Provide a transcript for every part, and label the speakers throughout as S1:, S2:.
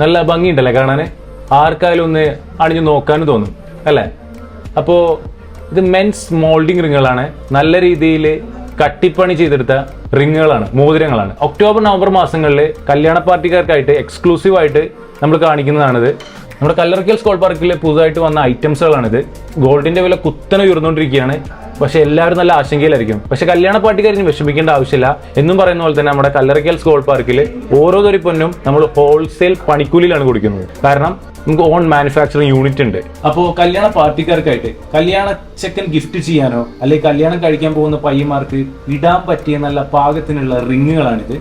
S1: നല്ല ഭംഗിയുണ്ടല്ലേ കാണാൻ ആർക്കായാലും ഒന്ന് അണിഞ്ഞു നോക്കാനും തോന്നും അല്ലേ? അപ്പോൾ ഇത് മെൻസ് മോൾഡിങ് റിങ്ങുകളാണ് നല്ല രീതിയിൽ കട്ടിപ്പണി ചെയ്തെടുത്ത റിങ്ങുകളാണ് മോതിരങ്ങളാണ്. ഒക്ടോബർ നവംബർ മാസങ്ങളിൽ കല്യാണ പാർട്ടിക്കാർക്കായിട്ട് എക്സ്ക്ലൂസീവായിട്ട് നമ്മൾ കാണിക്കുന്നതാണിത്. നമ്മുടെ കല്ലറക്കൽ സ്കോൾ പാർക്കിൽ പുതുതായിട്ട് വന്ന ഐറ്റംസുകളാണിത് ഗോൾഡിന്റെ വില കുത്തനെ ഉയർന്നുകൊണ്ടിരിക്കുകയാണ്. പക്ഷെ എല്ലാവരും നല്ല ആശങ്കയിലായിരിക്കും. പക്ഷെ കല്യാണ പാർട്ടിക്കാരിന് വിഷമിക്കേണ്ട ആവശ്യമില്ല. എന്നും പറയുന്ന പോലെ തന്നെ നമ്മുടെ കല്ലറക്കൽ സ്കോൾ പാർക്കിൽ ഓരോ തൊരി പൊന്നും നമ്മൾ ഹോൾസെയിൽ പണിക്കൂലിയിലാണ് കൊടുക്കുന്നത്. കാരണം നമുക്ക് ഓൺ മാനുഫാക്ചറിങ് യൂണിറ്റ് ഉണ്ട്. അപ്പോൾ കല്യാണ പാർട്ടിക്കാർക്കായിട്ട് കല്യാണ ചെക്കൻ ഗിഫ്റ്റ് ചെയ്യാനോ അല്ലെങ്കിൽ കല്യാണം കഴിക്കാൻ പോകുന്ന പയ്യന്മാർക്ക് ഇടാൻ പറ്റിയ നല്ല പാകത്തിനുള്ള റിങ്ങുകളാണിത്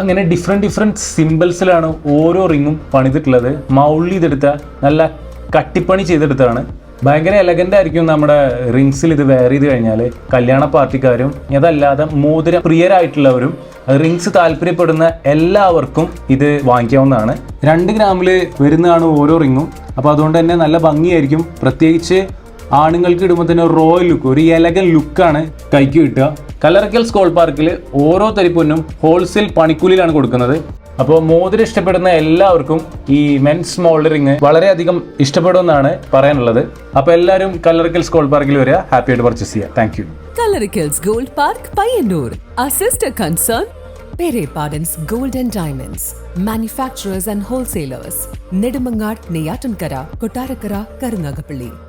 S1: അങ്ങനെ ഡിഫറെന്റ് ഡിഫറെന്റ് സിമ്പിൾസിലാണ് ഓരോ റിങ്ങും പണിതിട്ടുള്ളത്. മൗളി ചെയ്തെടുത്ത നല്ല കട്ടിപ്പണി ചെയ്തെടുത്താണ് ഭയങ്കര എലഗന്റ് ആയിരിക്കും നമ്മുടെ റിങ്സിൽ ഇത് വെയർ ചെയ്ത് കഴിഞ്ഞാൽ കല്യാണ പാർട്ടിക്കാരും അതല്ലാതെ മോതിര പ്രിയരായിട്ടുള്ളവരും റിങ്സ് താല്പര്യപ്പെടുന്ന എല്ലാവർക്കും ഇത് വാങ്ങിക്കാവുന്നതാണ്. രണ്ട് ഗ്രാമിൽ വരുന്നതാണ് ഓരോ റിങ്ങും അപ്പോൾ അതുകൊണ്ട് തന്നെ നല്ല ഭംഗിയായിരിക്കും. പ്രത്യേകിച്ച് ആണുങ്ങൾക്ക് ഇടുമ്പോൾ തന്നെ റോയൽ ലുക്ക് ഒരു എലഗൻ ലുക്കാണ് കൈക്ക് കിട്ടുക കലറക്കൽ സ്കോൾ പാർക്കിൽ ഓരോ തരിപ്പൊന്നും ഹോൾസെയിൽ പണിക്കൂലിയിലാണ് കൊടുക്കുന്നത് അപ്പോൾ മോതിരം ഇഷ്ടപ്പെടുന്ന എല്ലാവർക്കും ഈ മെൻസ് മോൾഡറിങ് വളരെയധികം ഇഷ്ടപ്പെടുമെന്നാണ് പറയാനുള്ളത് അപ്പോൾ എല്ലാവരും കല്ലറക്കൽ സ്കോൾ പാർക്കിൽ വരിക ഹാപ്പി ആയിട്ട് പർച്ചേസ് ചെയ്യുക thank you
S2: Coloricals Gold Park, Payyanur. Our concern Pardon's Gold and Diamonds. Manufacturers and wholesalers. Nedumangad, Neyatankara, Kotarakara, Karunagapalli.